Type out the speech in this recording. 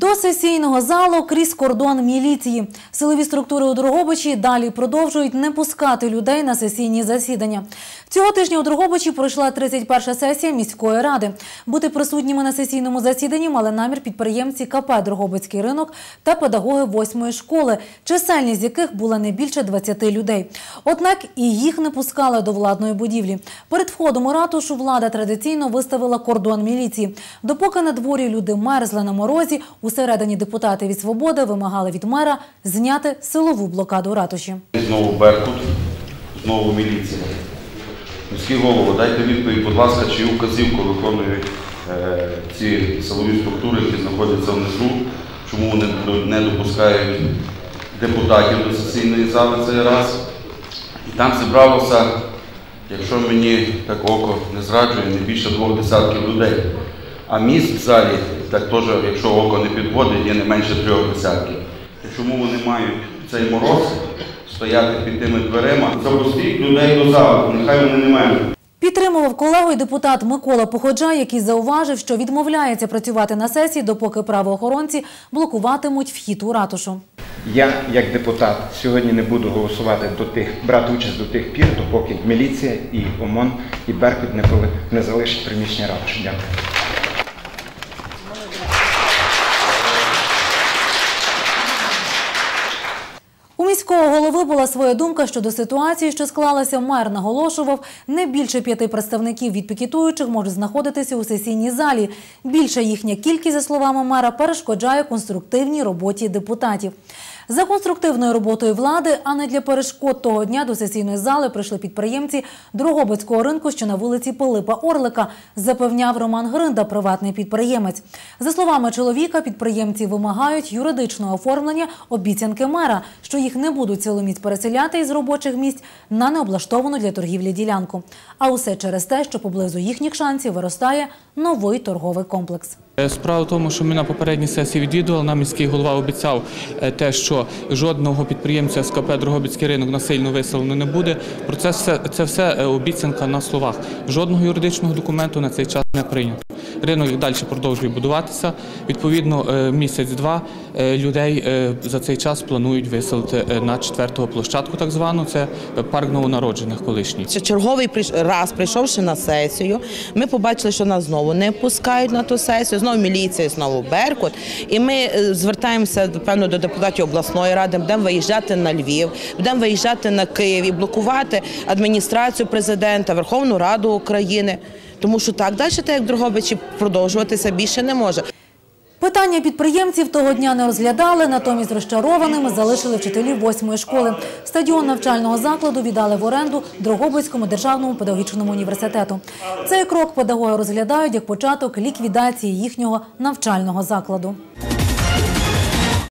До сесійного залу крізь кордон міліції. Силові структури у Дрогобичі далі продовжують не пускати людей на сесійні засідання. Цього тижня у Дрогобичі пройшла 31-ша сесія міської ради. Бути присутніми на сесійному засіданні мали намір підприємці КП «Дрогобицький ринок» та педагоги восьмої школи, чисельність яких була не більше 20 людей. Однак і їх не пускали до владної будівлі. Перед входом у ратушу влада традиційно виставила кордон міліції. Допоки на дворі люди мерзли на морозі, усередині депутати від «Свободи» вимагали від мера зняти силову блокаду ратуші. Знову Беркут, знову міліція. Міський голово, дайте відповідь, будь ласка, чию вказівку виконують е, ці силові структури, які знаходяться внизу, чому вони не допускають депутатів до сесійної зали цей раз. І там зібралося, якщо мені так око не зраджує, не більше двох десятків людей. А місць в залі, так теж, якщо око не підводить, є не менше трьох десятків. Чому вони мають цей мороз стояти під тими дверима? Запустіть людей до залу, нехай вони не мають. Підтримував колегу і депутат Микола Походжа, який зауважив, що відмовляється працювати на сесії, допоки правоохоронці блокуватимуть вхід у ратушу. Я, як депутат, сьогодні не буду голосувати до тих, брати участь до тих пір, допоки міліція і ОМОН і Беркут не залишать приміщення ратуші. Дякую. Голови своя думка щодо ситуації, що склалася. Мер наголошував, не більше п'яти представників від пікетуючих можуть знаходитися у сесійній залі. Більша їхня кількість, за словами мера, перешкоджає конструктивній роботі депутатів. За конструктивною роботою влади, а не для перешкод того дня до сесійної зали прийшли підприємці Дрогобицького ринку, що на вулиці Пилипа Орлика, запевняв Роман Гринда, приватний підприємець. За словами чоловіка, підприємці вимагають юридичного оформлення обіцянки мера, що їх не будуть силоміць переселяти із робочих місць на необлаштовану для торгівлі ділянку. А усе через те, що поблизу їхніх шансів виростає новий торговий комплекс. Е, Справа в тому, що ми на попередній сесії відвідували, нам міський голова обіцяв е, те, що жодного підприємця з КП Дрогобицький ринок насильно виселено не буде. Про це все, це все е, обіцянка на словах. Жодного юридичного документу на цей час не прийнято. Ринок далі продовжує будуватися. Відповідно, місяць-два людей за цей час планують виселити на четверту площадку, так звану. Це парк новонароджених колишній. Черговий раз прийшовши на сесію, ми побачили, що нас знову не пускають на ту сесію, знову міліція, знову Беркут. І ми е, звертаємося певно до депутатів обласної ради, будемо виїжджати на Львів, будемо виїжджати на Київ і блокувати адміністрацію президента, Верховну Раду України. Тому що так далі, так як Дрогобичі, продовжуватися більше не може. Питання підприємців того дня не розглядали, натомість розчарованими залишили вчителів восьмої школи. Стадіон навчального закладу віддали в оренду Дрогобицькому державному педагогічному університету. Цей крок педагоги розглядають як початок ліквідації їхнього навчального закладу.